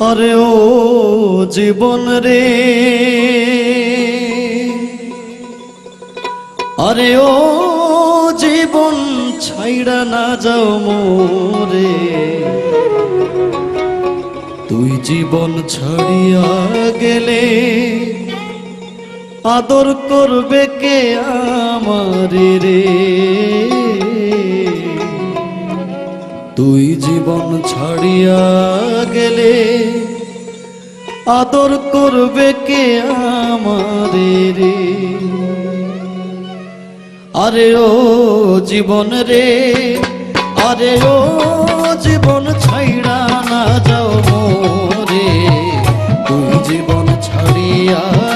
আরে ও জীবন রে। আরে ও জীবন ছাইড়া না যাও মোরে। তুই জীবন ছাড়িয়া গেলে আদর করবে কে আমারে রে? তুই জীবন ছাড়িয়া গেলে আদর করবে কে আমারে রে? আরে ও জীবন রে, আরে ও জীবন ছাইড়া না যাও রে তুই জীবন ছাড়িয়া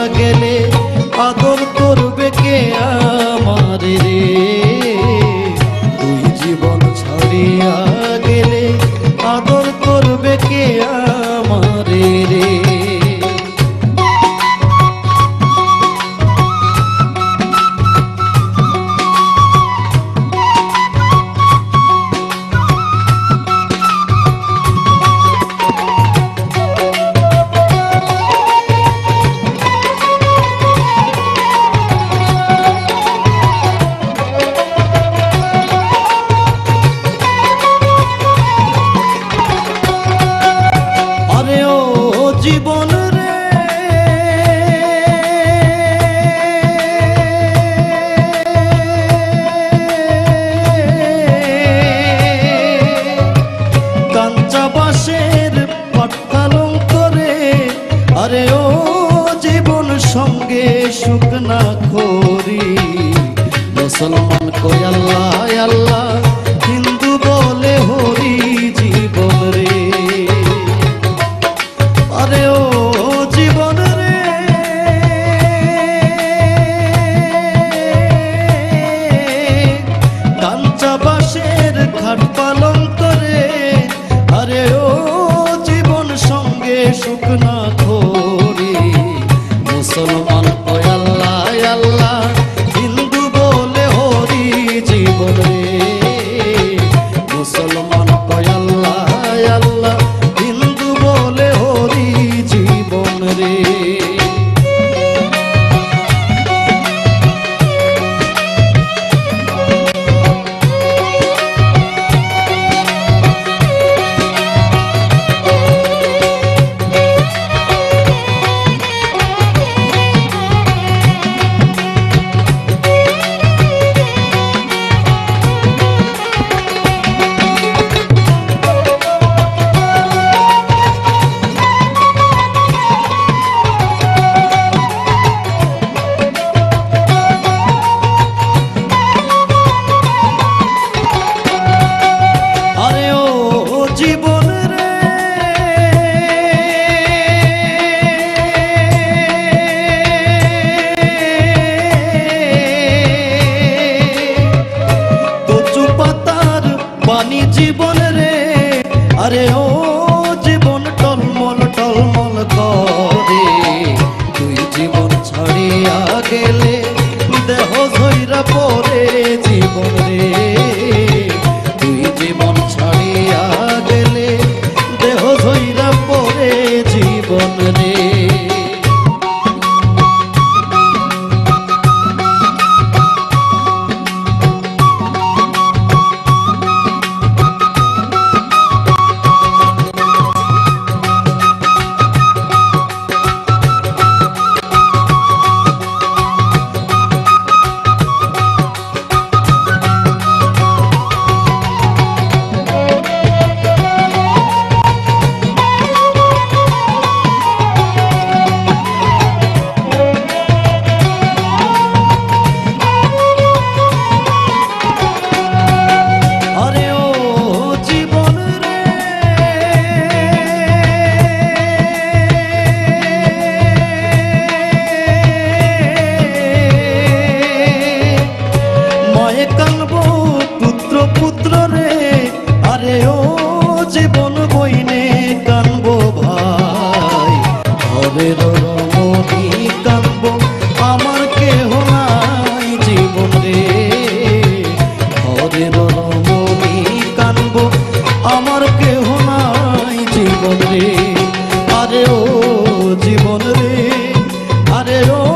সঙ্গে সুখ না খরি মুসলমান কই আল্লাহ আল্লাহ, হিন্দু বলে হরি জীবন রে। আরে ও জীবন আরে রমণী কানব আমার কেহ নাই জীবন রে। আরে ও জীবন রে আরে ও